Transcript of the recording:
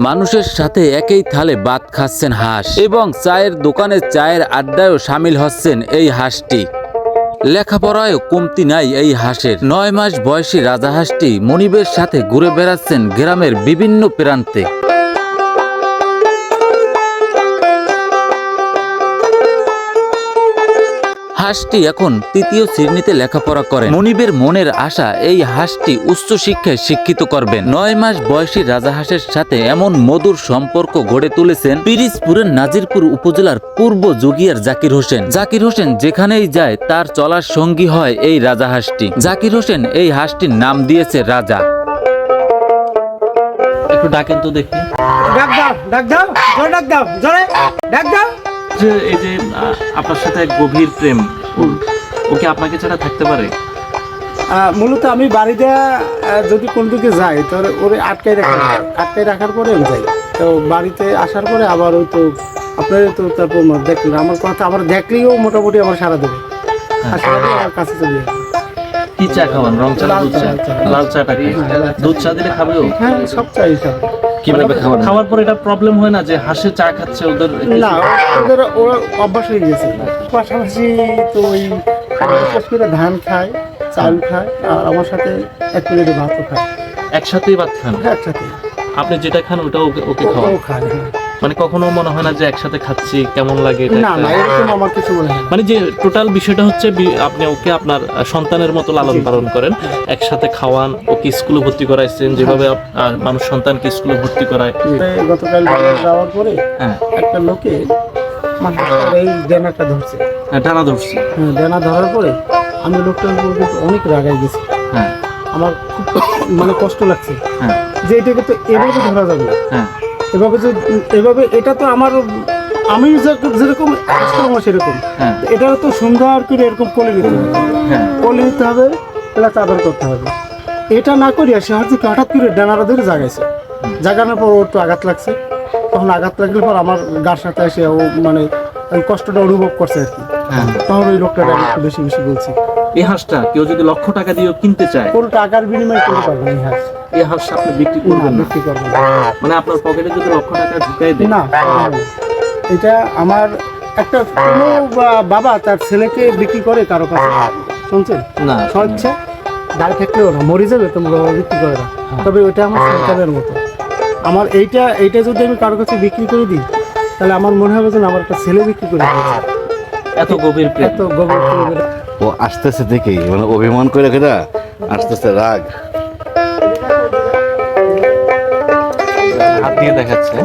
মানুষের সাথে একই থালে ভাত খাচ্ছেন হাঁস এবং চায়ের দোকানে চায়ের আড্ডায়ও সামিল হচ্ছেন এই হাঁসটি। লেখাপড়ায়ও কমতি নাই এই হাঁসের। নয় মাস বয়সী রাজা হাঁসটি মনিবের সাথে ঘুরে বেড়াচ্ছেন গ্রামের বিভিন্ন প্রান্তে। হাঁসটি এখন তৃতীয় শ্রেণীতে লেখাপড়া করেন। মনিবের মনের আশা এই হাঁসটি উচ্চ শিক্ষায় শিক্ষিত করবেন। নয় মাস বয়সী রাজা হাঁসের সাথে এমন মধুর সম্পর্ক গড়ে তুলেছেন পিরিজপুরের নাজিরপুর উপজেলার পূর্ব জুগিয়ার জাকির হোসেন। জাকির হোসেন যেখানেই যায় তার চলার সঙ্গী হয় এই রাজা হাঁসটি। জাকির হোসেন এই হাঁসটির নাম দিয়েছে রাজা। একটু ডাকেন তো দেখি। ডাক দাও ডাক দাও জোরে ডাক দাও জোরে ডাক দাও। যে এই যে আপনার সাথে গভীর প্রেম। ও- কি আপনাকে ছাড়া থাকতে পারে? মূলত আমি বাড়িতে যদি কোন দিকে যাই তাহলে ওরে আটকাই রাখা হয়। আটকাই রাখার পরে আমি যাই। তো বাড়িতে আসার পরে আবার ওই তো আপনার তো তারপর দেখলেন আমার কথা আবার দেখলেও মোটামুটি আমার সারা দেবে। আর দিয়ে আমার কাছে চলে যাবে। কি চা খাওয়ান? রং চা লাল চা লাল চা। হ্যাঁ। দুধ চা দিলে খাবে হ্যাঁ সব চাই সব কীভাবে খাওয়ান খাওয়ার পর এটা প্রবলেম হয় না যে হাসে চা খাচ্ছে ওদের না ওদের ওরা অভ্যাস হয়ে গেছে পাশাপাশি তো ওই করে ধান খায় চাল খায় আর আমার সাথে এক প্লেটে ভাতও খায়। একসাথেই ভাত খান? একসাথে আপনি যেটা খান ওটা ওকে ওকে ও- খায় হ্যাঁ। মানে কখনো মনে হয় না যে একসাথে খাচ্ছি কেমন লাগে না না এরকম আমার কিছু মনে হয় মানে যে টোটাল বিষয়টা হচ্ছে আপনি ওকে আপনার সন্তানের মতো লালন পালন করেন একসাথে খাওয়ান ওকে স্কুলে ভর্তি করাইছেন যেভাবে মানুষ সন্তানকে স্কুলে ভর্তি করায়। গতকাল যাওয়ার পরে হ্যাঁ। একটা লোকে মানুষের এই ডেনাটা ধরছে। হ্যাঁ, টানা ধরছি। হ্যাঁ, ডেনা ধরার পরে আমি লোকটার উপর অনেক রাগাই গেছি। হ্যাঁ। আমার খুব মানে কষ্ট লাগছে। হ্যাঁ। যে এটাকে তো এভাবে ধরা যাবে হ্যাঁ। এভাবে যে এভাবে এটা তো আমার আমি যেরকম আমার সেরকম। হ্যাঁ। এটা তো সুন্দর করে এরকম কলে দিতে হবে। হ্যাঁ। কলে দিতে হবে প্লাস আদর করতে হবে। এটা না করিয়া সে হচ্ছে কি হঠাৎ করে ডানারা ধরে জাগাইছে। জাগানোর পর ওর একটু আঘাত লাগছে। তখন আঘাত লাগলে পর আমার গার সাথে এসে ও মানে কষ্টটা অনুভব করছে আর কি। হ্যাঁ। তখন ওই একটু বেশি বেশি বলছি। এই হাঁসটা কেউ যদি লক্ষ টাকা দিয়েও কিনতে চায় কোনো টাকার বিনিময়ে করতে পারবে না হাঁস? এই হাঁস আপনি বিক্রি করবেন বিক্রি করব না। মানে আপনার পকেটে যদি লক্ষ টাকা ঢুকাই দেয়। না। এটা আমার একটা কোনো বাবা তার ছেলেকে বিক্রি করে কারও কাছে। শুনছেন? না। স্বচ্ছা দাঁড়িয়ে থাকলেও না মরে যাবে তো বাবা বিক্রি করে না তবে ওইটা আমার সন্তানের মতো। আমার এইটা এইটা যদি আমি কারও কাছে বিক্রি করে দিই তাহলে আমার মনে হবে যে আমার একটা ছেলে বিক্রি করে দিয়েছে। এত গভীর প্রেম। এত গভীর ও ও আস্তে দেখি মানে অভিমান করে রেখে না আস্তে আস্তে রাগ। হাত দিয়ে দেখাচ্ছে।